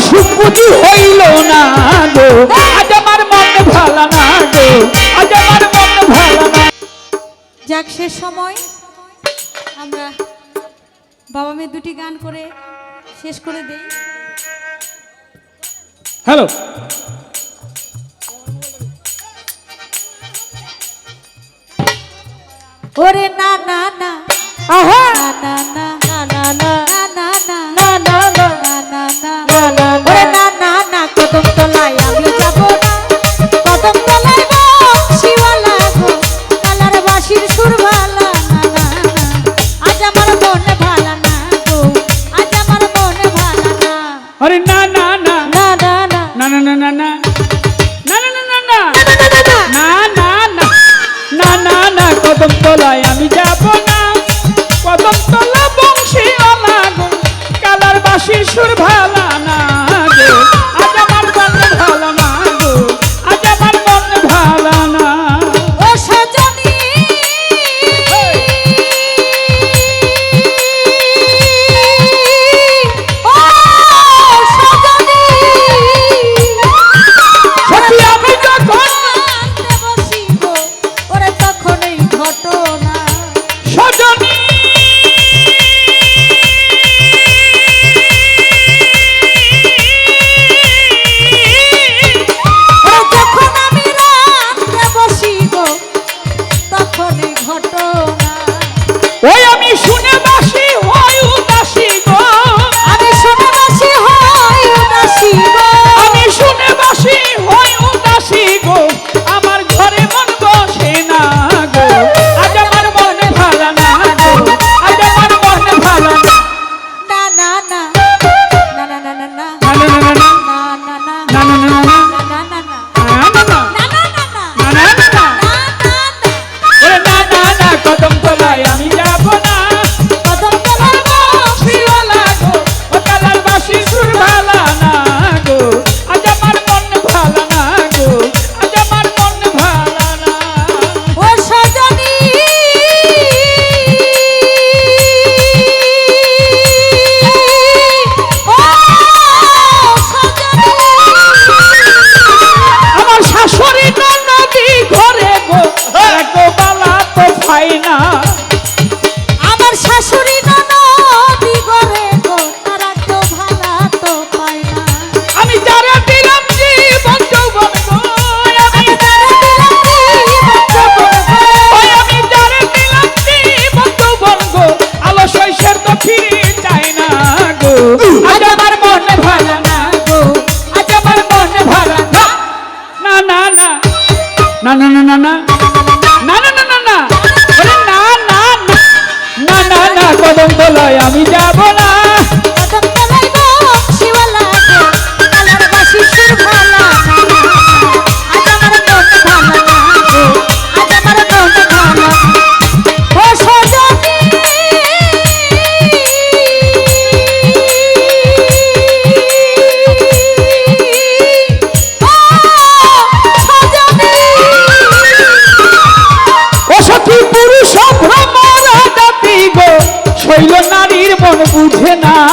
সুখ হইল না গো। আজ আমার মন ভালো না গো। আজ আমার মন ভালো না। যাক সে সময় আমরা বাবা মেয়ে দুটি গান করে শেষ করে দেই। হ্যালো। ওরে না না না। আহা! না না না। na na na. ঘটনা। ওই আমি শুনে না না না না না। না না না না না। না না। না না না, কদম তলায় আমি যাব না।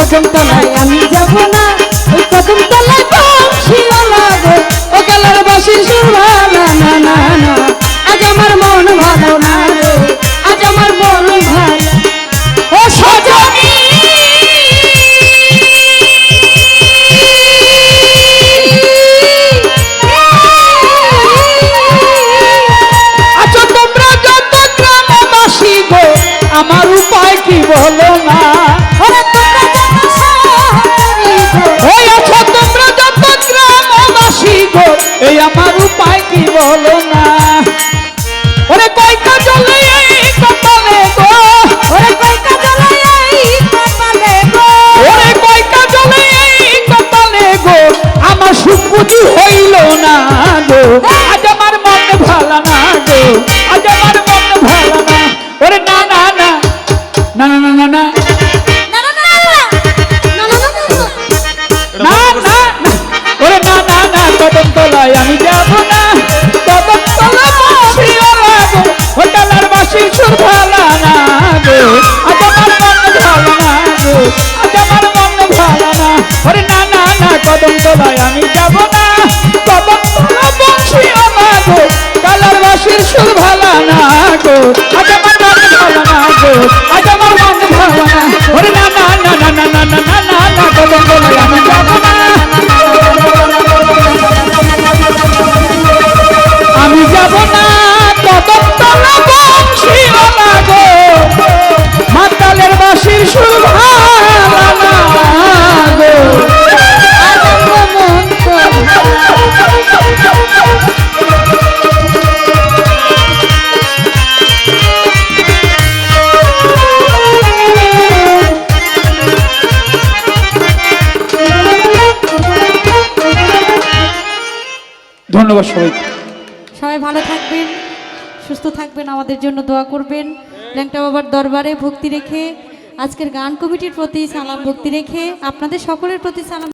কদম তলায় আমি যাব না। ওই কদম তলায় বংশীও না গো। ও গেলার বাসি শুভা না না না। না আজ আমার মন ভালো না রে আজ আমার মন ভালো। ও সজনী! আচ্ছা, আমার উপায় কি বলো না? কদম তলায় আমি যাব না। কদম তলা ভাবিও লাগো হোটেলের বাসি সুর ভালা না গো। আজ আমার মন ভালো না গো। আজ আমার মন ভালো না। হরে না না না কদম তলায় আমি যাব না। ধন্যবাদ সবাই সবাই ভালো থাকবেন, সুস্থ থাকবেন, আমাদের জন্য দোয়া করবেন। ল্যাংটা বাবার দরবারে ভক্তি রেখে, আজকের গান কমিটির প্রতি সালাম ভক্তি রেখে আপনাদের সকলের প্রতি সালাম